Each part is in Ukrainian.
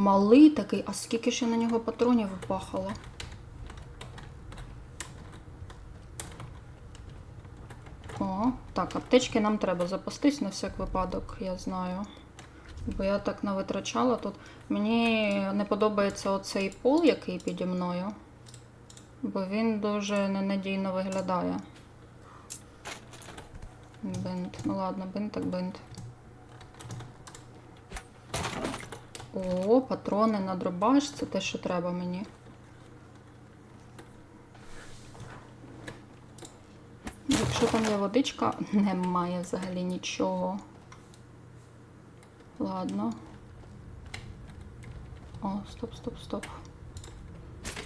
Малий такий, а скільки ще на нього патронів впахало? О, так, аптечки нам треба запастись на всяк випадок, я знаю. Бо я так не витрачала тут. Мені не подобається оцей пол, який піді мною. Бо він дуже ненадійно виглядає. Бинт. Ну ладно, бинт так бинт. О, патрони на дробаш, це те, що треба мені. Якщо там є водичка, немає взагалі нічого. Ладно. О, стоп, стоп, стоп.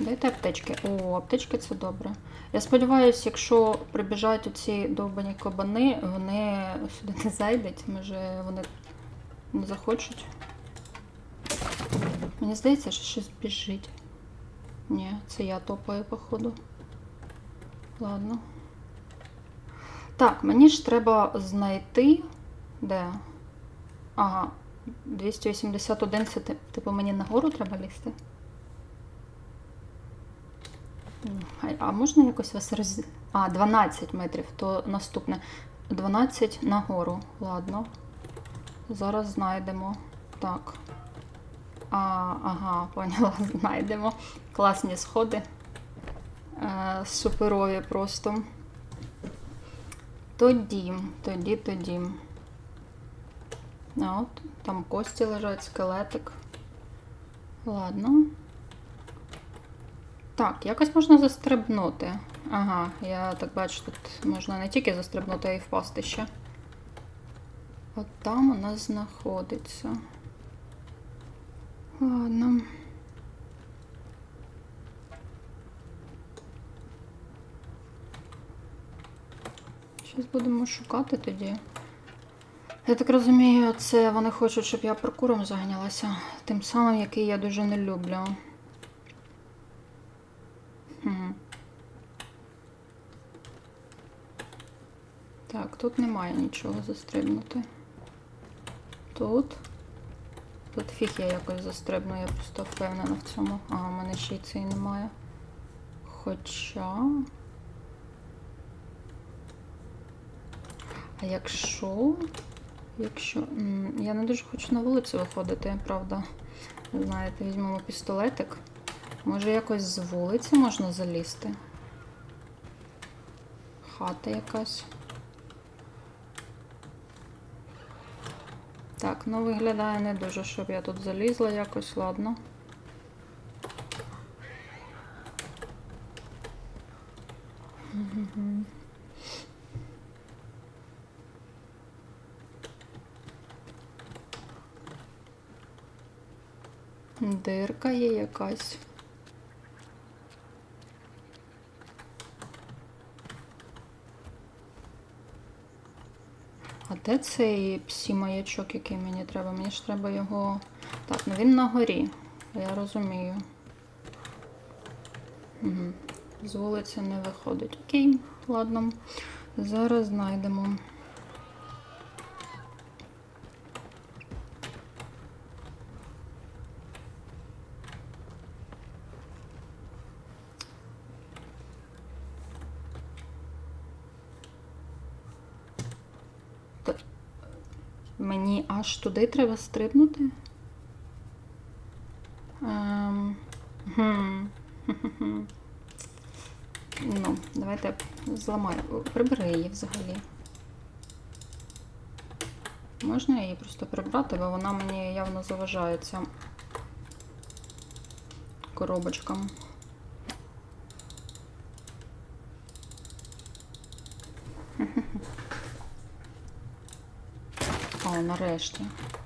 Дайте аптечки. О, аптечки це добре. Я сподіваюся, якщо прибіжать оці довбані кабани, вони сюди не зайдуть. Може вони не захочуть. Мені здається, що щось біжить. Ні, це я топаю, походу. Ладно. Так, мені ж треба знайти. Де? Ага, 281 це типу мені нагору треба лізти. А можна якось вас роз... А, 12 метрів, то наступне. 12 нагору. Ладно. Зараз знайдемо. Так. А, ага, поняла, знайдемо. Класні сходи. Е, суперові просто. Тоді, тоді, тоді. А от, там кості лежать, скелетик. Ладно. Так, якось можна застрибнути. Ага, я так бачу, тут можна не тільки застрибнути, а й впасти ще. От там у знаходиться. Ладно. Зараз будемо шукати тоді. Я так розумію, це вони хочуть, щоб я паркуром зайнялася. Тим самим, який я дуже не люблю. Хм. Так, тут немає нічого застрибнути. Тут. Тут фіг я якось застрибну, я просто впевнена в цьому. А, у мене ще й цей немає. Хоча. А якщо. Якщо. Я не дуже хочу на вулицю виходити, правда. Знаєте, візьмемо пістолетик. Може якось з вулиці можна залізти? Хата якась. Так, ну виглядає не дуже, щоб я тут залізла якось, ладно. Дирка є якась. Де цей псі-маячок, який мені треба? Мені ж треба його. Так, ну він на горі. Я розумію. Угу. З вулиці не виходить. Окей, ладно. Зараз знайдемо. Т- Мені аж туди треба стрибнути? Ем. Ну, давайте зламаю. Прибери її взагалі. Можна її просто прибрати, бо вона мені явно заважає ця коробочкам. О, нарешті.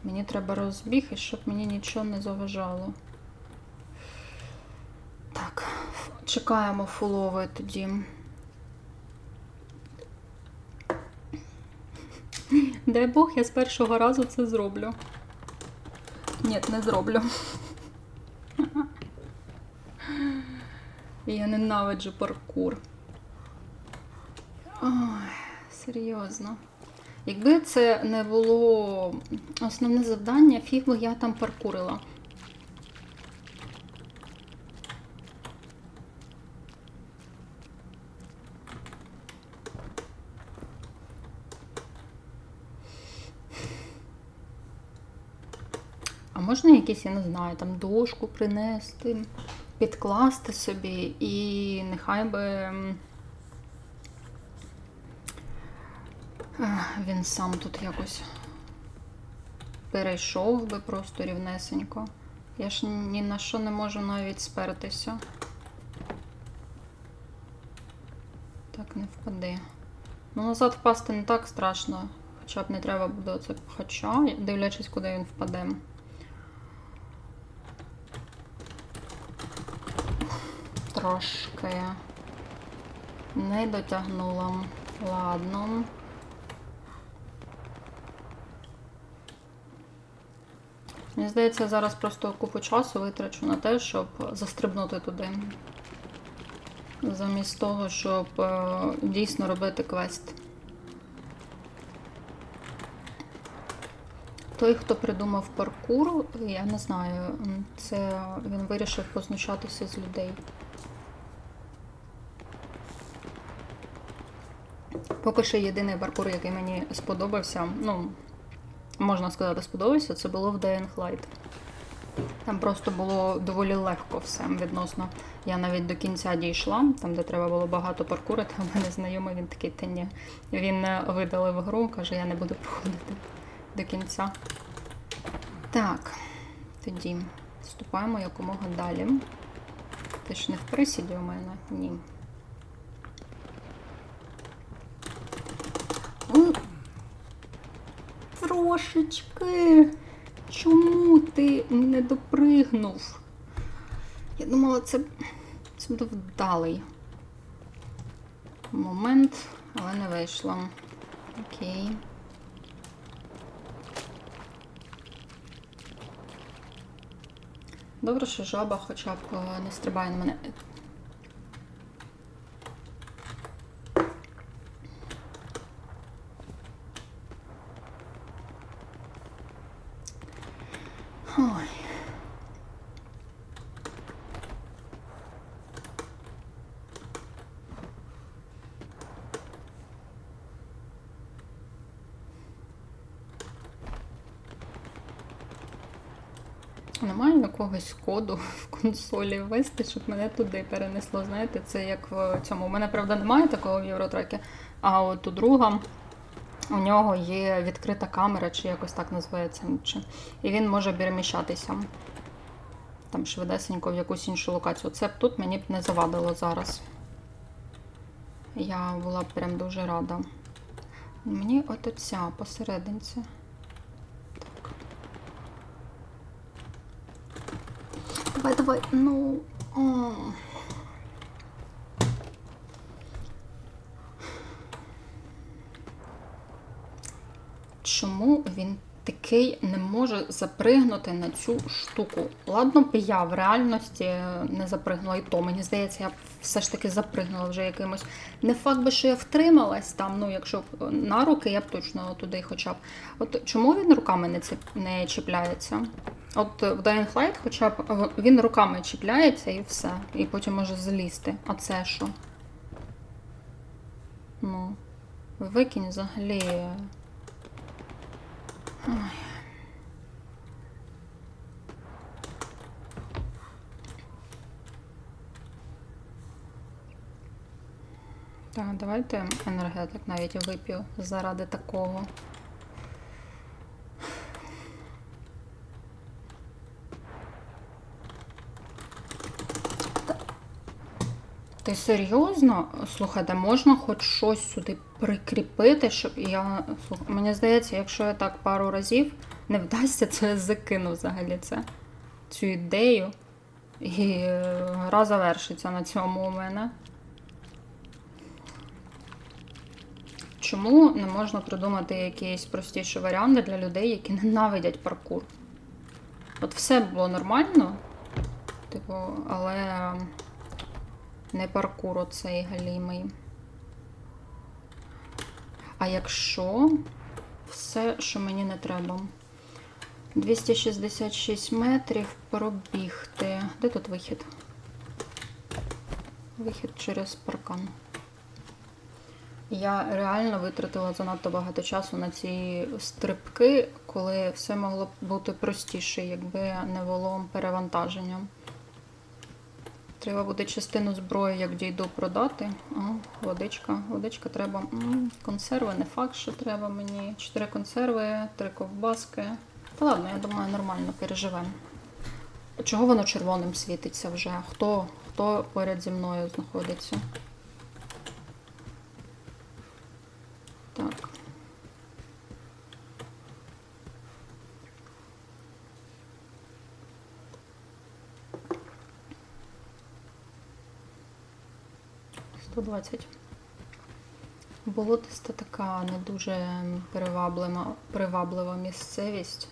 Мені треба розбіг, і щоб мені нічого не заважало. Так, чекаємо фуловий тоді. Дай Бог, я з першого разу це зроблю. Ні, не зроблю. Я ненавиджу паркур. Ой, серйозно. Якби це не було основне завдання, фіг би я там паркурила. А можна якісь, я не знаю, там дошку принести, підкласти собі і нехай би. Він сам тут якось перейшов би просто рівнесенько. Я ж ні на що не можу навіть спертися. Так не впаде. Ну, назад впасти не так страшно. Хоча б не треба буде оце. Хоча, дивлячись, куди він впаде. Трошки не дотягнула. Ладно. Мені здається, я зараз просто купу часу витрачу на те, щоб застрибнути туди. Замість того, щоб е, дійсно робити квест. Той, хто придумав паркур, я не знаю, це він вирішив познущатися з людей. Поки що єдиний паркур, який мені сподобався, ну, можна сказати, сподобався, це було в Dying Light. Там просто було доволі легко все відносно. Я навіть до кінця дійшла, там, де треба було багато паркурити, а в мене знайомий він такий, та ні. Він е, видалив гру, каже, я не буду проходити до кінця. Так, тоді вступаємо якомога далі. Ти ж не в присіді у мене? Ні. Ну, Трошечки. Чому ти не допригнув? Я думала, це, це буде вдалий момент, але не вийшло. Окей. Добре, що жаба хоча б е, не стрибає на мене. Ой. Немає якогось коду в консолі ввести, щоб мене туди перенесло. Знаєте, це як в цьому. У мене, правда, немає такого в Євротрекі, а от у друга у нього є відкрита камера, чи якось так називається. Чи... І він може переміщатися там швидесенько в якусь іншу локацію. Це б тут мені б не завадило зараз. Я була б прям дуже рада. Мені от оця посерединці. Давай, давай, ну. Чому він такий не може запригнути на цю штуку? Ладно б я в реальності не запригнула, і то мені здається, я все ж таки запригнула вже якимось. Не факт би, що я втрималась там, ну якщо б на руки, я б точно туди хоча б. От чому він руками не, ціп... не чіпляється? От в Dying Light хоча б е, він руками чіпляється і все. І потім може залізти. А це що? Ну, викинь взагалі. Ой. Так, давайте енергетик навіть вип'ю заради такого. Ти серйозно? Слухайте, можна хоч щось сюди прикріпити, щоб я. Слух... Мені здається, якщо я так пару разів не вдасться, я закину взагалі це, цю ідею. І е, гра завершиться на цьому у мене. Чому не можна придумати якісь простіші варіанти для людей, які ненавидять паркур? От все було нормально, типу, але не паркур оцей галімий. А якщо все, що мені не треба. 266 метрів пробігти. Де тут вихід? Вихід через паркан. Я реально витратила занадто багато часу на ці стрибки, коли все могло б бути простіше, якби не було перевантаження. Треба буде частину зброї, як дійду, продати. О, водичка. Водичка треба. М, Консерви, не факт, що треба мені. Чотири консерви, три ковбаски. Та ладно, я думаю, нормально переживемо. Чого воно червоним світиться вже? Хто, хто поряд зі мною знаходиться? 120. Болотиста така не дуже приваблива, приваблива місцевість.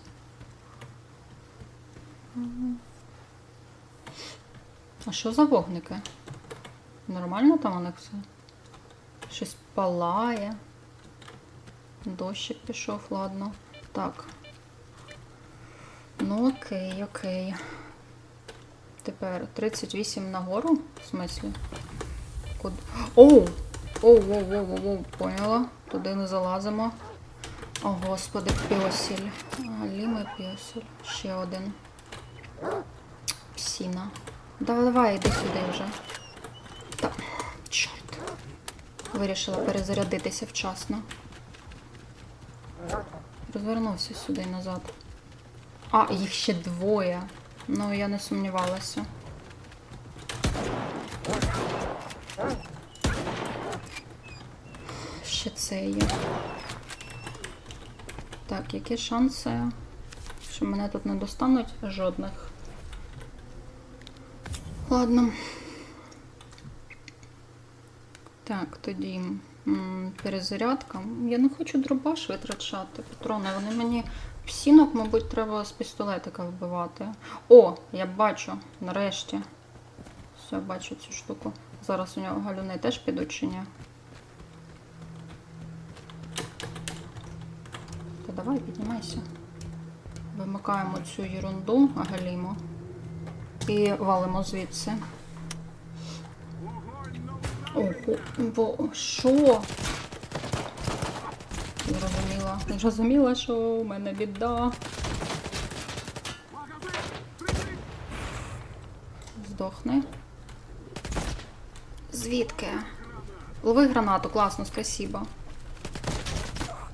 А що за вогники? Нормально там у них все? Щось палає. Дощик пішов, ладно. Так. Ну окей, окей. Тепер 38 нагору, в смислі? Куди? Оу! Оу, оу, оу, оу, оу, поняла. Туди не залазимо. О, господи, пьосель. Галімий пьосель. Ще один. Псіна. Давай, давай, іди сюди вже. Та, чорт. Вирішила перезарядитися вчасно. Розвернувся сюди назад. А, їх ще двоє. Ну, я не сумнівалася. Ще це є. Так, які шанси, що мене тут не достануть? Жодних. Ладно. Так, тоді м, перезарядка. Я не хочу дробаш витрачати, патрони. Вони мені псінок, мабуть, треба з пістолетика вбивати. О, я бачу, нарешті. Все, бачу цю штуку. Зараз у нього галюни теж підуть чи ні? Та давай, піднімайся. Вимикаємо цю ерунду, галіму. І валимо звідси. Ого, бо що? Зрозуміла. Зрозуміла, що у мене біда. Здохни. Звідки? Лови гранату, класно, спасибо.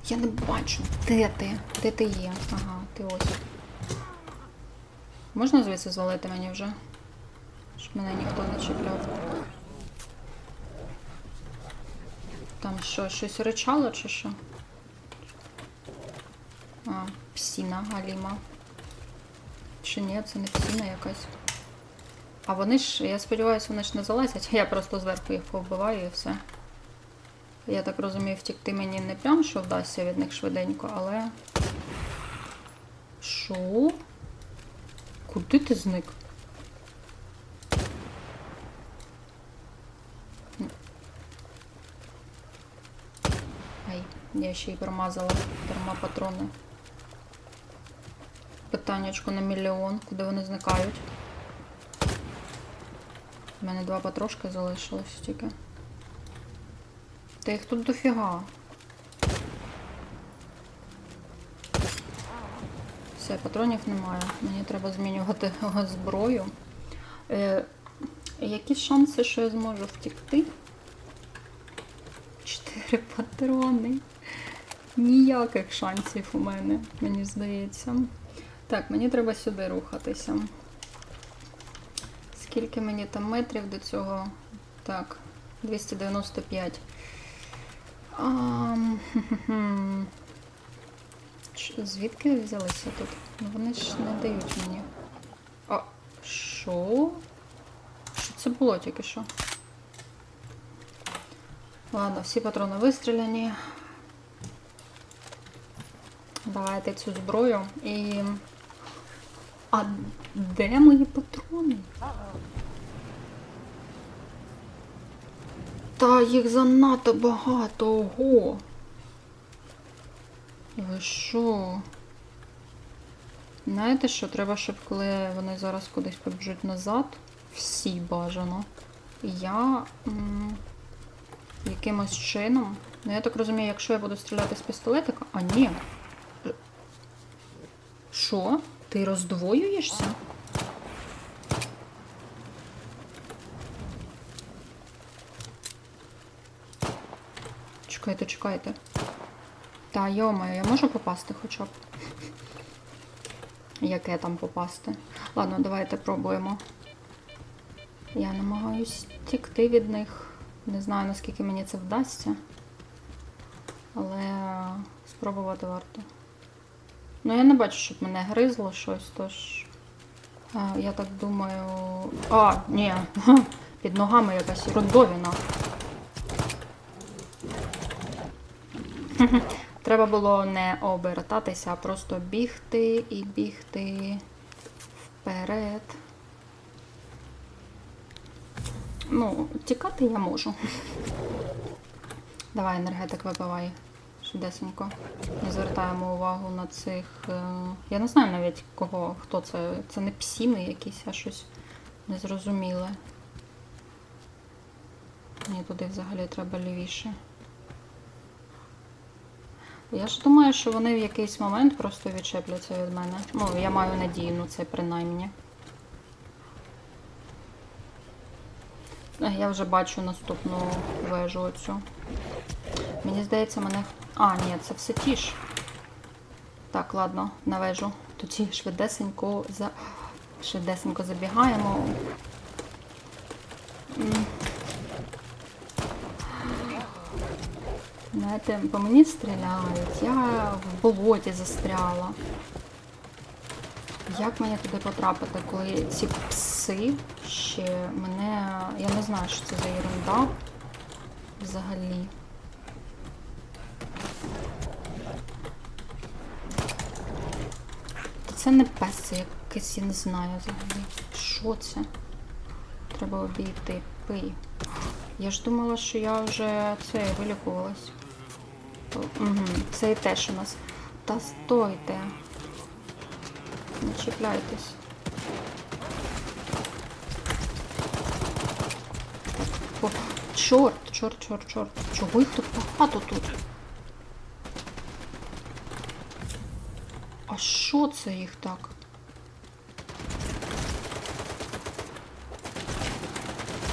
Я не бачу. Де ти? Де ти є? Ага, ти ось. Можна звідси звалити мені вже? Щоб мене ніхто не чіпляв. Там що, щось ричало чи що? А, псіна галіма. Чи ні, це не псіна якась. А вони ж, я сподіваюся, вони ж не залазять. Я просто зверху їх повбиваю і все. Я так розумію, втікти мені не прям що вдасться від них швиденько, але. Що? Куди ти зник? Ай, я ще й промазала дарма патрони. Питаннячко на мільйон, куди вони зникають. У мене два патрошки залишилось тільки. Та їх тут дофіга. Все, патронів немає. Мені треба змінювати зброю. Е, які шанси, що я зможу втікти? Чотири патрони. Ніяких шансів у мене, мені здається. Так, мені треба сюди рухатися. Скільки мені там метрів до цього? Так, 295. Ч- Звідки взялися тут? Ну вони ж не дають мені. А що? Що це було тільки що? Ладно, всі патрони вистріляні. Давайте цю зброю і. А де мої патрони? Та їх занадто багато, ого. Ви що? Знаєте що? Треба, щоб коли вони зараз кудись побіжуть назад, всі бажано. Я м, якимось чином. Ну, я так розумію, якщо я буду стріляти з пістолетика. А ні. Що? Ти роздвоюєшся? Чекайте, чекайте. Та йомаю, я можу попасти хоча б. Яке там попасти? Ладно, давайте пробуємо. Я намагаюсь тікти від них. Не знаю, наскільки мені це вдасться. Але спробувати варто. Ну, я не бачу, щоб мене гризло щось, тож. Я так думаю. А, ні. Під ногами якась родовіна. Треба було не обертатися, а просто бігти і бігти вперед. Ну, тікати я можу. Давай, енергетик випивай. Швидесенько. Не звертаємо увагу на цих. е, Я не знаю навіть кого, хто це. Це не псіни якісь, а щось незрозуміле. Ні, туди взагалі треба лівіше. Я ж думаю, що вони в якийсь момент просто відчепляться від мене. Ну, я маю надію на це принаймні. Я вже бачу наступну вежу оцю. Мені здається, мене. А, ні, це все ті ж. Так, ладно, на вежу. Тоді швидесенько за. Швидесенько забігаємо. Знаєте, по мені стріляють. Я в болоті застряла. Як мені туди потрапити, коли ці пси ще мене. Я не знаю, що це за ерунда взагалі. Це не пес, це якийсь, я не знаю взагалі. Що це? Треба обійти. Пий. Я ж думала, що я вже це вилікувалась. Угу. Це і теж у нас. Та стойте. Не чіпляйтесь. О, чорт, чорт, чорт, чорт. Чого їх так багато тут? А що це їх так?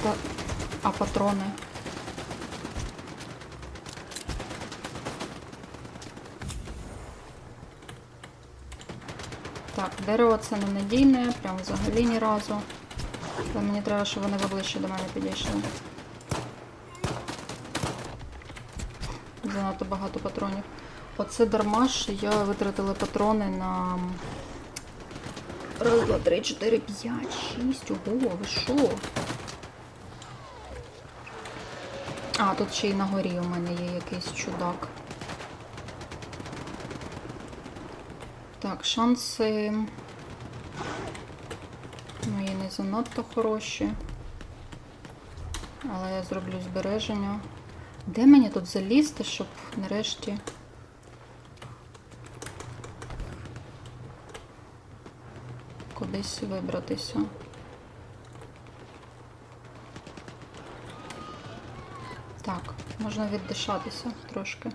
Та... А патрони? Так, дерево це ненадійне, прям взагалі ні разу. Але мені треба, щоб вони поближче до мене підійшли. Занадто багато патронів. Оце дарма, що я витратила патрони на. Раз, два, три, чотири, п'ять, шість. Ого, ви що? А, тут ще й на горі у мене є якийсь чудак. Так, шанси. Занадто хороші. Але я зроблю збереження. Де мені тут залізти, щоб нарешті. Кудись вибратися. Так, можна віддишатися трошки.